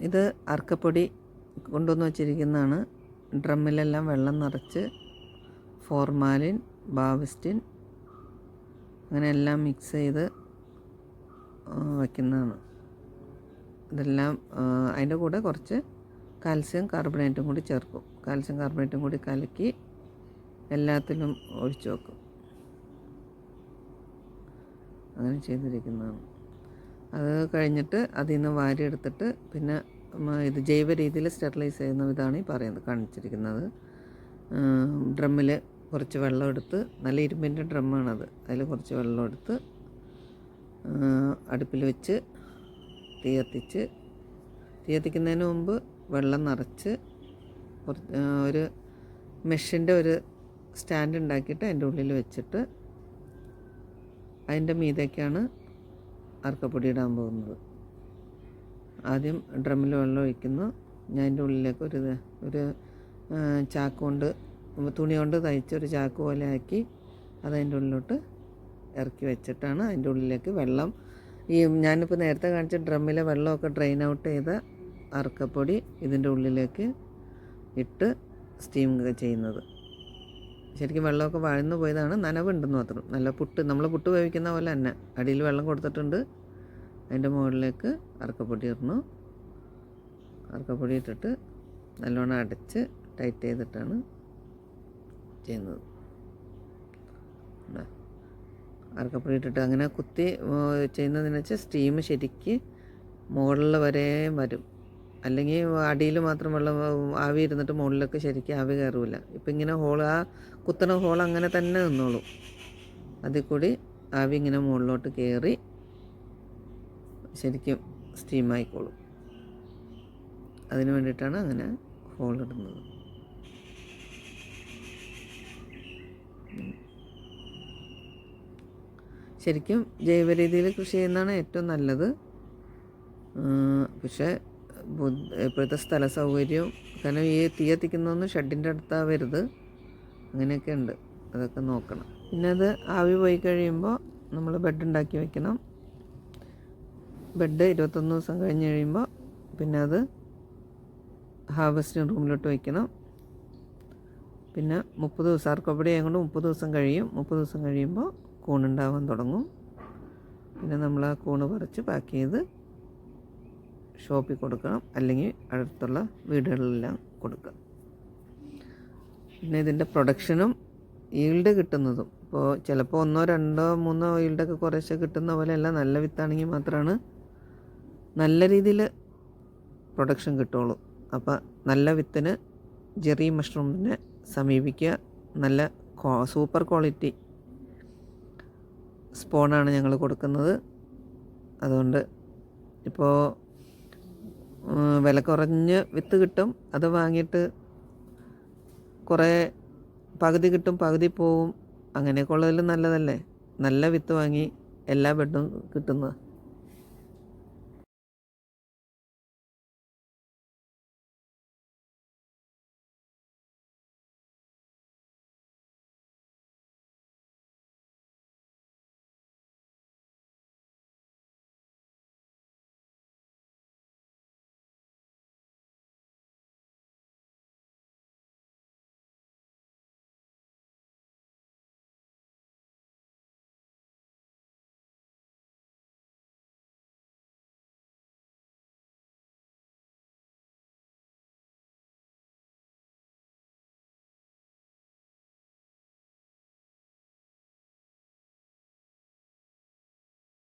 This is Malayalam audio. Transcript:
ഇത് അർക്കപ്പൊടി കൊണ്ടുവന്ന് വച്ചിരിക്കുന്നതാണ്. ഡ്രമ്മിലെല്ലാം വെള്ളം നിറച്ച് ഫോർമാലിൻ ബാവിസ്റ്റിൻ അങ്ങനെ എല്ലാം മിക്സ് ചെയ്ത് വയ്ക്കുന്നതാണ് ഇതെല്ലാം അതിന്റെ കൂടെ കുറച്ച് കാൽസ്യം കാർബണേറ്റും കൂടി ചേർക്കും. കാൽസ്യം കാർബണേറ്റും കൂടി കലക്കി എല്ലാത്തിലും ഒഴിച്ചു വെക്കും. അങ്ങനെ ചെയ്തിരിക്കുന്നതാണ്. അത് കഴിഞ്ഞിട്ട് അതിൽ നിന്ന് വാരിയെടുത്തിട്ട് പിന്നെ ഇത് ജൈവ രീതിയിൽ സ്റ്റെറിലൈസ് ചെയ്യുന്ന ഇതാണ് ഈ പറയുന്നത് കാണിച്ചിരിക്കുന്നത്. ഡ്രമ്മിൽ കുറച്ച് വെള്ളം എടുത്ത് നല്ല ഇരുമ്പിന്റെ ഡ്രമ്മാണത്. അതിൽ കുറച്ച് വെള്ളം എടുത്ത് അടുപ്പിൽ വെച്ച് തീ കത്തിച്ച് തീ കത്തിക്കുന്നതിന് മുമ്പ് വെള്ളം നിറച്ച് ഒരു മെഷിന്റെ ഒരു സ്റ്റാൻഡ് ഉണ്ടാക്കിയിട്ട് അതിന്റെ ഉള്ളിൽ വെച്ചിട്ട് അതിന്റെ മീതേക്കാണ് അർക്കപ്പൊടി ഇടാൻ പോകുന്നത്. ആദ്യം ഡ്രമ്മിൽ വെള്ളം ഒഴിക്കുന്നു. ഞാൻ അതിന്റെ ഉള്ളിലേക്ക് ഒരു ഒരു ചാക്ക് കൊണ്ട് തുണി കൊണ്ട് തയ്ച്ചൊരു ചാക്ക് പോലെ ആക്കി അതതിന്റെ ഉള്ളിലോട്ട് ഇറക്കി വെച്ചിട്ടാണ് അതിന്റെ ഉള്ളിലേക്ക് വെള്ളം ഈ ഞാനിപ്പോൾ നേരത്തെ കാണിച്ച ഡ്രമ്മിലെ വെള്ളമൊക്കെ ഡ്രെയിൻ ഔട്ട് ചെയ്ത അറക്കപ്പൊടി ഇതിന്റെ ഉള്ളിലേക്ക് ഇട്ട് സ്റ്റീം ചെയ്യുന്നത്. ശരിക്കും വെള്ളമൊക്കെ വാഴ്ന്നു പോയതാണ്. നനവുണ്ടെന്ന് മാത്രം. നല്ല പുട്ട് നമ്മൾ പുട്ട് വേവിക്കുന്ന പോലെ തന്നെ. അടിയിൽ വെള്ളം കൊടുത്തിട്ടുണ്ട്. അതിന്റെ മുകളിലേക്ക് അറക്കപ്പൊടി ഇടണം. അറക്കപ്പൊടി ഇട്ടിട്ട് നല്ലോണം അടച്ച് ടൈറ്റ് ചെയ്തിട്ടാണ് ചെയ്യുന്നത്. അറക്കപ്പൊടി ഇട്ടിട്ട് അങ്ങനെ കുത്തി ചെയ്യുന്നതെന്ന് വെച്ചാൽ സ്റ്റീം ശരിക്ക് മുകളിൽ വരെ വരും. അല്ലെങ്കിൽ അടിയിൽ മാത്രം വെള്ളം ആവി ഇരുന്നിട്ട് മുകളിലൊക്കെ ശരിക്കും ആവി കയറില്ല ഇപ്പം ഇങ്ങനെ ഹോൾ ആ കുത്തണ ഹോൾ അങ്ങനെ തന്നെ നിന്നോളൂ. അതിൽ കൂടി ആവി ഇങ്ങനെ മുകളിലോട്ട് കയറി ശരിക്കും സ്റ്റീം ആയിക്കോളും അതിന് വേണ്ടിയിട്ടാണ് അങ്ങനെ ഹോൾ ഇടുന്നത്. ശരിക്കും ജൈവ രീതിയിൽ കൃഷി ചെയ്യുന്നതാണ് ഏറ്റവും നല്ലത്. പക്ഷേ ഇപ്പോഴത്തെ സ്ഥല സൗകര്യവും കാരണം ഈ തീ കത്തിക്കുന്നതൊന്നും ഷെഡിന്റെ അടുത്താവരുത് അങ്ങനെയൊക്കെ ഉണ്ട്. അതൊക്കെ നോക്കണം. പിന്നെ അത് ആവി പോയി കഴിയുമ്പോൾ നമ്മൾ ബെഡ് ഉണ്ടാക്കി വെക്കണം. ബെഡ് ഇരുപത്തൊന്ന് ദിവസം കഴിഞ്ഞ് കഴിയുമ്പോൾ പിന്നെ അത് ഹാർവസ്റ്റിംഗ് റൂമിലോട്ട് വയ്ക്കണം പിന്നെ മുപ്പത് ദിവസം ആർക്കപ്പടി ആയതുകൊണ്ട് മുപ്പത് ദിവസം കഴിയും. മുപ്പത് ദിവസം കഴിയുമ്പോൾ കൂണുണ്ടാവാൻ തുടങ്ങും. പിന്നെ നമ്മൾ ആ കൂണ് പറിച്ച് പാക്ക് ചെയ്ത് ഷോപ്പിൽ കൊടുക്കണം. അല്ലെങ്കിൽ അടുത്തുള്ള വീടുകളിലെല്ലാം കൊടുക്കാം. പിന്നെ ഇതിന്റെ പ്രൊഡക്ഷനും ഈൽഡ് കിട്ടുന്നതും. ഇപ്പോൾ ചിലപ്പോൾ ഒന്നോ രണ്ടോ മൂന്നോ ഈൽഡൊക്കെ കുറേശ്ശെ കിട്ടുന്ന പോലെയല്ല. നല്ല വിത്താണെങ്കിൽ മാത്രമാണ് നല്ല രീതിയിൽ പ്രൊഡക്ഷൻ കിട്ടുള്ളൂ. അപ്പോൾ നല്ല വിത്തിന് ജെറി മഷ്റൂമിനെ സമീപിക്കുക. നല്ല സൂപ്പർ ക്വാളിറ്റി സ്പോണാണ് ഞങ്ങൾ കൊടുക്കുന്നത്. അതുകൊണ്ട് ഇപ്പോൾ വില കുറഞ്ഞ് വിത്ത് കിട്ടും. അത് വാങ്ങിയിട്ട് കുറേ പകുതി കിട്ടും പകുതി പോവും. അങ്ങനെയൊക്കെ ഉള്ളതിൽ നല്ലതല്ലേ? നല്ല വിത്ത് വാങ്ങി എല്ലാ ബെഡും കിട്ടുന്നത്.